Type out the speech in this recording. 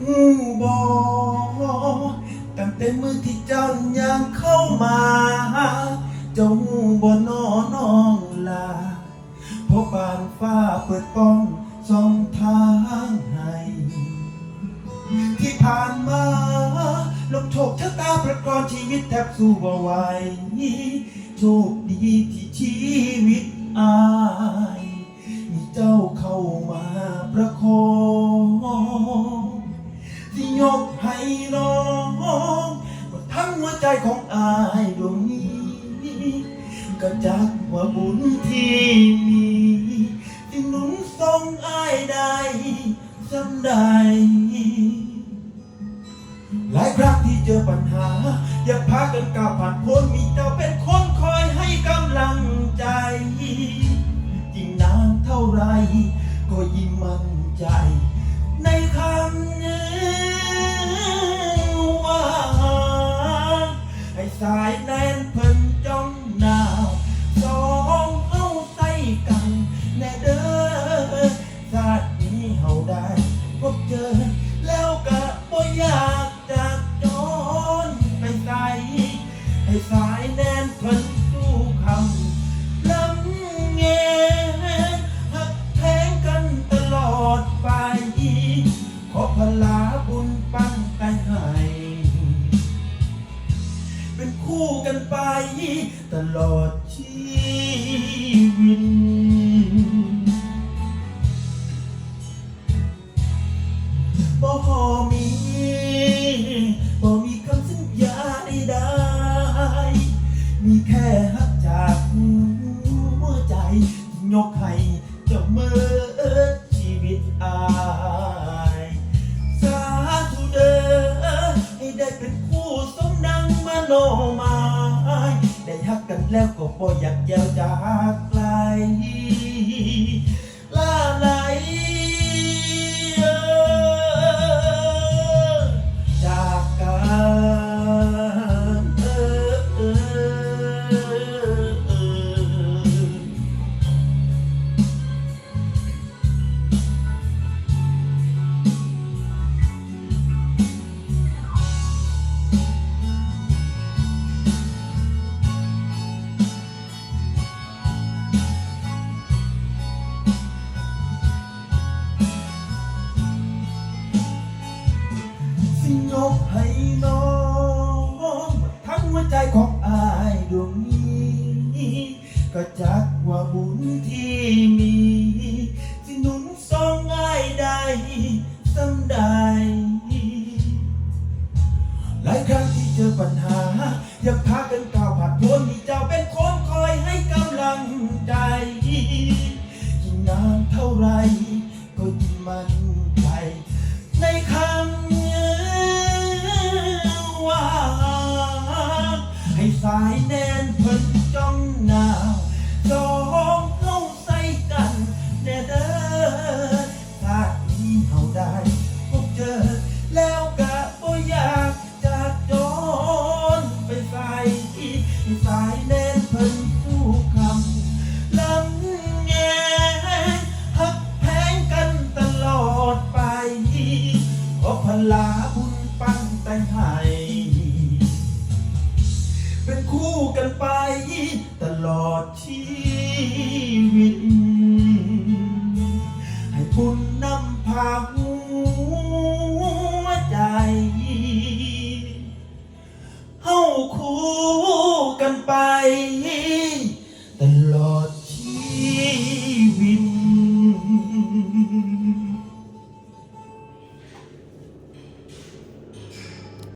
หูบอกตั้งแต่มือที่เจ้ายังเข้ามาเจ้าหูบ่นอน้องลาเพราะบานฟ้าเปิดป้องสองทางให้ที่ผ่านมาลมโชคชะตาประกอบชีวิตแทบสู้บ่ไหวโชคดีที่ชีวิตอายมีเจ้าเข้ามาประคอง น้องทั้งหัวใจของอายดวงนี้ก็จักว่าบุญที่มีที่หนุนทรงอายได้สำใดหลายครั้งที่เจอปัญหา อย่าพากันก้าวผ่านพ้นมีเจ้าเป็นคนคอยให้กำลังใจ ยิ่งนานเท่าไร สายแน่นเพิ่นสู้คำลำเงหักแทงกันตลอดไปขอพลาบุญปั้นแต่ให้เป็นคู่กันไปตลอดชีวิต แค่ฮักจากหัวใจยกให้เจ้าเมื่อชีวิตอายสาธุเด้อให้ได้เป็นคู่สมดังมโนหมายได้ฮักกันแล้วก็บ่อยากแยวจากไกลลาไหล อยากพากันก้าวผ่านพ้นที่เจ้าเป็นคนคอยให้กำลังใจยิ่งนานเท่าไรก็ยิ่งมั่นใจในคำว่า ให้สายแน่นเพิ่นจ้องหนาวสอง ลาบุญปั้นแต่งให้เป็นคู่กันไปตลอดชีวิต ให้บุญนำพาหัวใจเฮาคู่กันไป ตลอดชีวิต